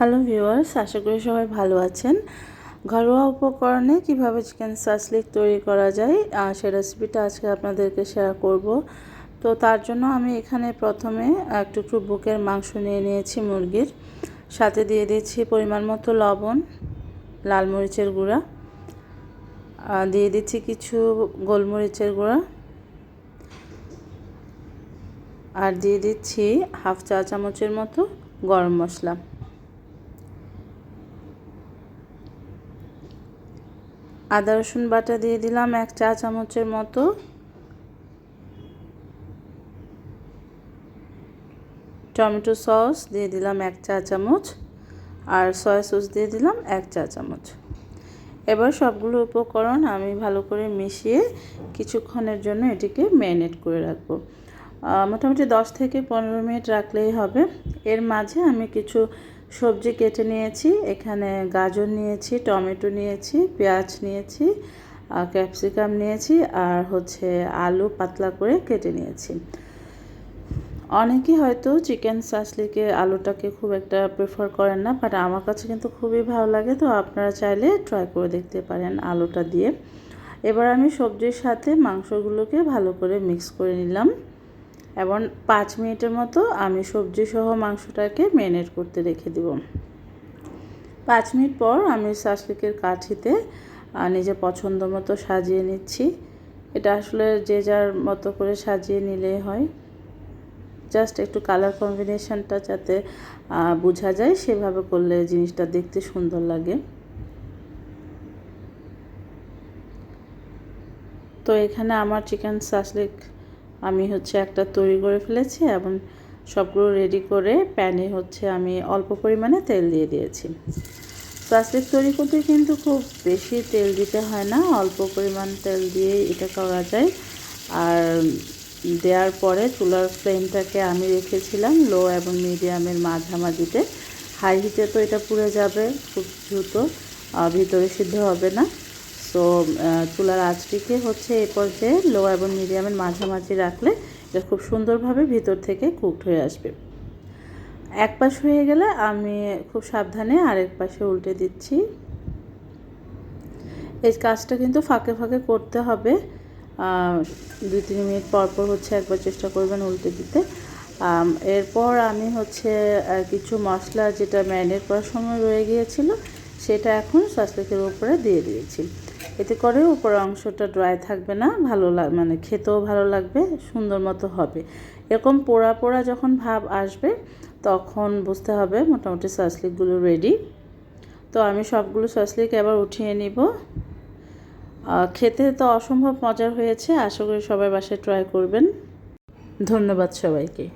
Hello viewers, আশা করি সবাই ভালো আছেন। ঘরোয়া উপকরণে কীভাবে চিকেন সাসলিক তৈরি করা যায় সে রেসিপিটা আজকে আপনাদেরকে শেয়ার করব। তো তার জন্য আমি এখানে প্রথমে একটু একটু বুকের মাংস নিয়ে নিয়েছি মুরগির। সাথে দিয়ে দিচ্ছি পরিমাণ মতো লবণ, লাল মরিচের গুঁড়া। দিয়ে দিচ্ছি কিছু গোলমরিচের গুঁড়া। আর দিয়ে দিচ্ছি হাফ চা চামচের মতো গরম মশলা। আদা, রসুন বাটা দিয়ে দিলাম এক চা চামচের মতো। টমেটো সস দিয়ে দিলাম এক চা চামচ। আর সয়া সস দিয়ে দিলাম এক চা চামচ। এবার সবগুলো উপকরণ আমি ভালো করে মিশিয়ে কিছুক্ষণের জন্য এটিকে ম্যারিনেট করে রাখব। মোটামুটি দশ থেকে পনেরো মিনিট রাখলেই হবে। এর মাঝে আমি কিছু সবজি কেটে নিয়েছি, এখানে গাজর নিয়েছি, টমেটো নিয়েছি, পেঁয়াজ নিয়েছি ক্যাপসিকাম নিয়েছি আর হচ্ছে আলু পাতলা করে কেটে নিয়েছি। অনেকেই হয়তো চিকেন সাসলিকে আলুটাকে খুব একটা প্রেফার করেন না বাট আমার কাছে কিন্তু খুবই ভালো লাগে, তো আপনারা চাইলে ট্রাই করে দেখতে পারেন আলুটা দিয়ে। এবার আমি সবজির সাথে মাংসগুলোকে ভালো করে মিক্স করে নিলাম। এবং পাঁচ মিনিটের মতো আমি সবজি সহ মাংসটাকে ম্যারিনেট করতে রেখে দেব। পাঁচ মিনিট পর আমি শাসলিকের কাঠিতে নিজের পছন্দ মতো সাজিয়ে নিচ্ছি। এটা আসলে যে যার মতো করে সাজিয়ে নিলেই হয়। জাস্ট একটু কালার কম্বিনেশনটা যাতে বোঝা যায়, সেভাবে করলে জিনিসটা দেখতে সুন্দর লাগে। তো এখানে আমার চিকেন সাসলিক আমি হচ্ছে একটা তৈরি করে ফেলেছি এবং সবগুলো রেডি করে প্যানে হচ্ছে আমি অল্প পরিমাণে তেল দিয়ে দিয়েছি। প্লাস্টিক তৈরি করতে কিন্তু খুব বেশি তেল দিতে হয় না, অল্প পরিমাণ তেল দিয়ে এটা করা যায়। আর দেওয়ার পরে চুলার ফ্লেমটাকে আমি রেখেছিলাম লো এবং মিডিয়ামের মাঝামাঝিতে। হাই হিটে তো এটা পুড়ে যাবে খুব দ্রুত ভিতরে সিদ্ধ হবে না। সো চুলার আঁচটিকে হচ্ছে এই পর্যায়ে লো এবং মিডিয়ামের মাঝামাঝি রাখলে এটা খুব সুন্দরভাবে ভিতর থেকে কুকড হয়ে আসবে। এক পাশ হয়ে গেলে আমি খুব সাবধানে আরেক পাশে উল্টে দিচ্ছি। এই কাজটা কিন্তু ফাঁকে ফাঁকে করতে হবে। দুই তিন মিনিট পর পর হচ্ছে একবার চেষ্টা করবেন উল্টে দিতে। এরপর আমি হচ্ছে কিছু মশলা যেটা ম্যারিনেট করার সময় রয়ে গিয়েছিল, সেটা এখন সসলেকের উপরে দিয়ে দিয়েছি। এতে করে উপরের অংশটা ড্রাই থাকবে না, ভালো লাগ মানে খেতেও ভালো লাগবে, সুন্দর মতো হবে। এরকম পোড়া পোড়া যখন ভাব আসবে, তখন বুঝতে হবে মোটামুটি সসলিকগুলো রেডি তো আমি সবগুলো সসলিক এবার উঠিয়ে নিব। খেতে তো অসম্ভব মজার হয়েছে, আশা করি সবাই বাসায় ট্রাই করবেন। ধন্যবাদ সবাইকে।